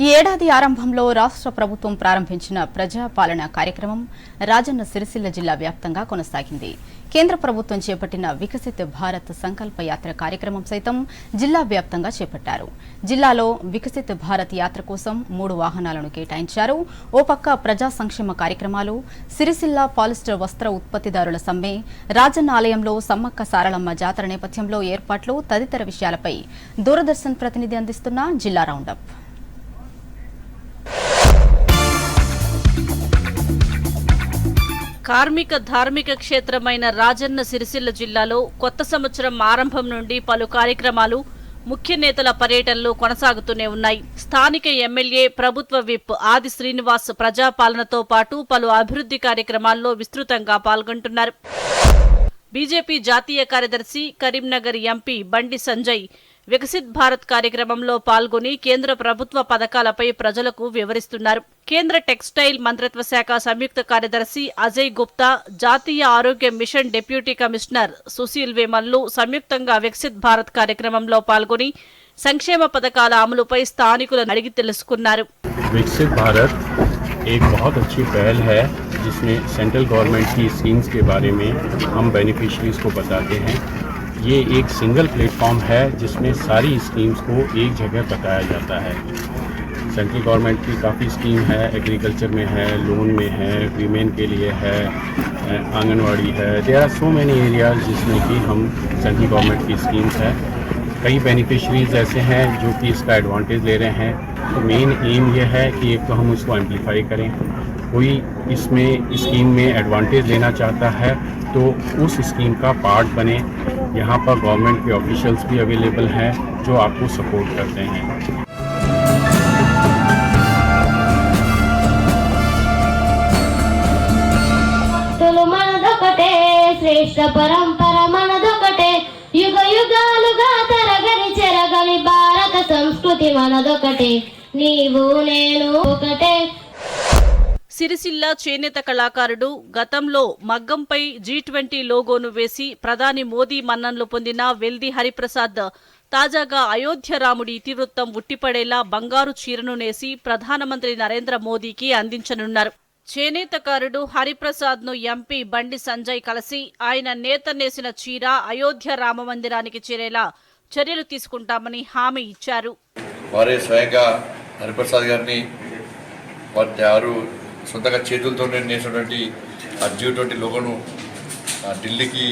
ఈ ఏడాది ఆరంభంలో రాష్ట్ర ప్రభుత్వం ప్రారంభించిన ప్రజాపాలన కార్యక్రమం రాజన్న సిరిసిల్ల జిల్లా వ్యాప్తంగా కొనసాగింది. కేంద్ర ప్రభుత్వం చేపట్టిన వికసిత్ భారత్ సంకల్ప యాత్ర కార్యక్రమం సైతం జిల్లా వ్యాప్తంగా చేపట్టారు. జిల్లాలో వికసిత్ భారత్ యాత్ర కోసం మూడు వాహనాలను కేటాయించారు. ఓ పక్క ప్రజా సంక్షేమ కార్యక్రమాలు సిరిసిల్ల పాలిస్టర్ వస్త్ర ఉత్పత్తిదారుల సమ్మె రాజన్న ఆలయంలో సమ్మక్క సారలమ్మ జాతర నేపథ్యంలో ఏర్పాట్లు తదితర విషయాలపై దూరదర్శన్ ప్రతినిధి అందిస్తున్న జిల్లా రౌండప్. కార్మిక ధార్మిక క్షేత్రమైన రాజన్న సిరిసిల్ల జిల్లాలో కొత్త సంవత్సరం ఆరంభం నుండి పలు కార్యక్రమాలు ముఖ్య నేతల పర్యటనలు కొనసాగుతూనే ఉన్నాయి. స్థానిక ఎమ్మెల్యే ప్రభుత్వ విప్ ఆది శ్రీనివాస్ ప్రజాపాలనతో పాటు పలు అభివృద్ధి కార్యక్రమాల్లో విస్తృతంగా పాల్గొంటున్నారు. బీజేపీ జాతీయ కార్యదర్శి కరీంనగర్ ఎంపీ బండి సంజయ్ వికసిత్ భారత్ కార్యక్రమంలో పాల్గొని కేంద్ర ప్రభుత్వ పథకాలపై ప్రజలకు వివరిస్తున్నారు కేంద్ర టెక్స్టైల్ మంత్రిత్వ శాఖ సంయుక్త కార్యదర్శి అజయ్ గుప్తా జాతీయ ఆరోగ్య mission deputy commissioner Sushil Vemallu సంయుక్తంగా వికసిత్ భారత్ కార్యక్రమంలో పాల్గొని సంక్షేమ పథకాల అమలుపై స్థానికులను అడిగి తెలుసుకున్నారు विकसित भारत एक बहुत अच्छी पहल है जिसमें सेंट्रल गवर्नमेंट की स्कीम्स के बारे में हम बेनिफिशरीज को बताते हैं ये एक सिंगल प्लेटफॉर्म है जिसमें सारी स्कीम्स को एक जगह बताया जाता है। सेंट्रल गवर्नमेंट की काफ़ी स्कीम है एग्रीकल्चर में है लोन में है वीमेन के लिए है आंगनवाड़ी है। There are so many areas जिसमें कि हम सेंट्रल गवर्नमेंट की स्कीम्स हैं। कई बेनिफिशरीज ऐसे हैं जो कि इसका एडवांटेज ले रहे हैं। तो मेन एम यह है कि एक तो हम उसको एम्पलीफाई करें। कोई इसमें स्कीम में एडवांटेज लेना चाहता है तो उस स्कीम का पार्ट बने। यहाँ पर गवर्नमेंट के ऑफिशियल्स भी अवेलेबल हैं जो आपको सपोर्ट करते हैं భక్తులు మనదొకటే శ్రేష్ఠ పరంపర మనదొకటే యుగ యుగాలుగా తరగని చెరగని భారత సంస్కృతి మనదొకటే నీవు నేను ఒకటే సిరిసిల్ల చేనేత కళాకారుడు గతంలో మగ్గంపై జీ ట్వంటీ లోగోను వేసి ప్రధాని మోదీ మన్ననలు పొందిన వెల్ది హరిప్రసాద్ తాజాగా అయోధ్య రాముడి ఇతివృత్తం ఉట్టిపడేలా బంగారు చీరను నేసి ప్రధానమంత్రి నరేంద్ర మోదీకి అందించనున్నారు. చేనేతకారుడు హరిప్రసాద్ను ఎంపీ బండి సంజయ్ కలిసి ఆయన నేత నేసిన చీర అయోధ్య రామ మందిరానికి చేరేలా చర్యలు తీసుకుంటామని హామీ ఇచ్చారు. వారే స్వయంగా హరిప్రసాద్ గారిని వారి వారు సొంతంగా చేతులతో నేసినటువంటి ఆ జియో ట్వంటీ లోగోను ఆ ఢిల్లీకి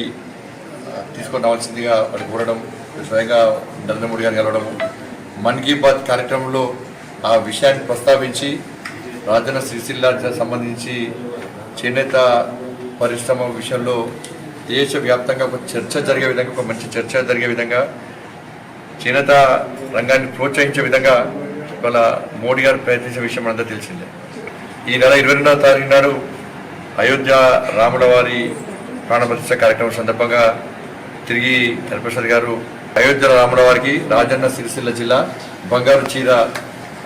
తీసుకొని రావాల్సిందిగా వాడు కోరడం స్వయంగా నరేంద్ర మోడీ గారు కలవడము మన్ కీ బాత్ కార్యక్రమంలో ఆ విషయాన్ని ప్రస్తావించి రాజన్న సిరిసిల్ల సంబంధించి చేనేత పరిశ్రమ విషయంలో దేశవ్యాప్తంగా ఒక చర్చ జరిగే విధంగా ఒక మంచి చర్చ జరిగే విధంగా చేనేత రంగాన్ని ప్రోత్సహించే విధంగా ఇవాళ మోడీ గారు ప్రయత్నించే విషయం మనంతా తెలిసిందే. ఈ నెల ఇరవై రెండవ తారీఖు నాడు అయోధ్య రాముల వారి ప్రాణప్రతిష్ఠ కార్యక్రమం సందర్భంగా తిరిగి హరిప్రసాద్ గారు అయోధ్య రాముల వారికి రాజన్న సిరిసిల్ల జిల్లా బంగారు చీర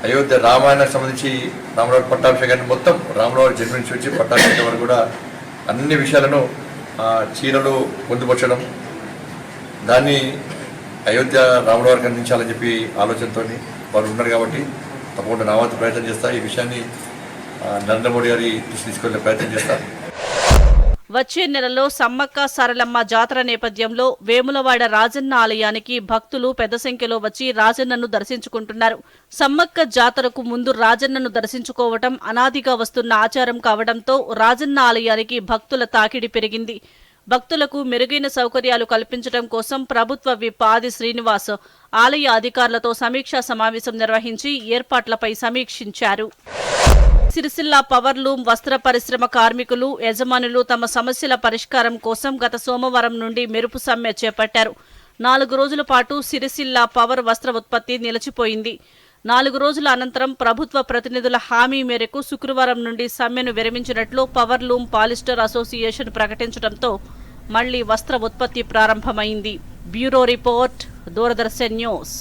అయోధ్య రామాయణకు సంబంధించి రాములవారి పట్టాభిషేకాన్ని మొత్తం రాములవారి జన్మ నుంచి వచ్చి పట్టాభిషేకం వరకు కూడా అన్ని విషయాలను చీరలు పొందుపరచడం దాన్ని అయోధ్య రాముల వారికి అందించాలని చెప్పి ఆలోచనతో వారు ఉన్నారు కాబట్టి తప్పకుండా నా ప్రయత్నం చేస్తా. ఈ విషయాన్ని నరేంద్ర గారి దృష్టి తీసుకెళ్ళే ప్రయత్నం చేస్తారు వచ్చే నెలలో సమ్మక్క సరళమ్మ జాతర నేపథ్యంలో వేములవాడ రాజన్న ఆలయానికి భక్తులు పెద్ద సంఖ్యలో వచ్చి రాజన్నను దర్శించుకుంటున్నారు. సమ్మక్క జాతరకు ముందు రాజన్నను దర్శించుకోవటం అనాదిగా వస్తున్న ఆచారం కావడంతో రాజన్న ఆలయానికి భక్తుల తాకిడి పెరిగింది. భక్తులకు మెరుగైన సౌకర్యాలు కల్పించడం కోసం ప్రభుత్వ విప్ ఆది శ్రీనివాస్ ఆలయ అధికారులతో సమీక్షా సమావేశం నిర్వహించి ఏర్పాట్లపై సమీక్షించారు. సిరిసిల్ల పవర్లూమ్ వస్త్ర పరిశ్రమ కార్మికులు యజమానులు తమ సమస్యల పరిష్కారం కోసం గత సోమవారం నుండి మెరుపు సమ్మె చేపట్టారు. నాలుగు రోజుల పాటు సిరిసిల్ల పవర్ వస్త్ర ఉత్పత్తి నిలిచిపోయింది. నాలుగు రోజుల అనంతరం ప్రభుత్వ ప్రతినిధుల హామీ మేరకు శుక్రవారం నుండి సమ్మెను విరమించినట్లు పవర్ లూమ్ పాలిస్టర్ అసోసియేషన్ ప్రకటించడంతో మళ్ళీ వస్త్ర ఉత్పత్తి ప్రారంభమైంది. Bureau report Doordarshan news.